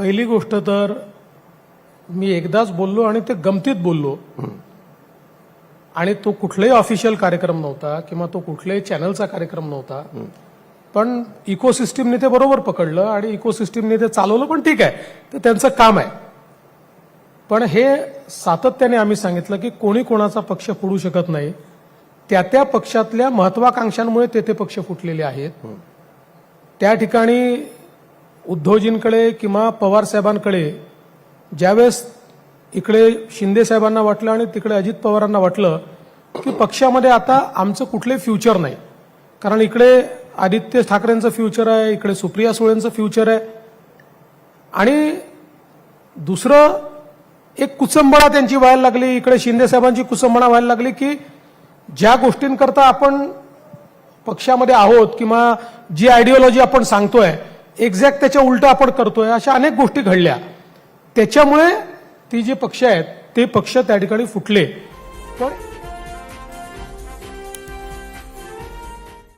पहिली गोष्ट तर मी एकदाच बोललो आणि ते गमतीत बोललो. आणि तो कुठलाही ऑफिशियल कार्यक्रम नव्हता किंवा तो कुठल्याही चॅनलचा कार्यक्रम नव्हता. पण इकोसिस्टीमने ते बरोबर पकडलं आणि इकोसिस्टीमने ते चालवलं पण ठीक आहे. ते त्यांचं काम आहे. पण हे सातत्याने आम्ही सांगितलं की कोणी कोणाचा पक्ष फुडू शकत नाही. त्या त्या पक्षातल्या महत्वाकांक्षांमुळे ते ते पक्ष फुटलेले आहेत. त्या ठिकाणी उद्धवजींकडे किंवा पवार साहेबांकडे ज्यावेळेस इकडे शिंदे साहेबांना वाटलं आणि तिकडे अजित पवारांना वाटलं की पक्षामध्ये आता आमचं कुठले फ्युचर नाही. कारण इकडे आदित्य ठाकरेंचं फ्युचर आहे इकडे सुप्रिया सुळेंचं फ्युचर आहे. आणि दुसरं एक कुचंबळा त्यांची व्हायला लागली इकडे शिंदे साहेबांची व्हायला लागली की ज्या गोष्टींकरता आपण पक्षामध्ये आहोत किंवा जी आयडिओलॉजी आपण सांगतोय एक्झॅक्ट त्याच्या उलट आपण करतोय अशा अनेक गोष्टी घडल्या. त्याच्यामुळे ती जे पक्ष आहेत ते पक्ष त्या ठिकाणी फुटले. पण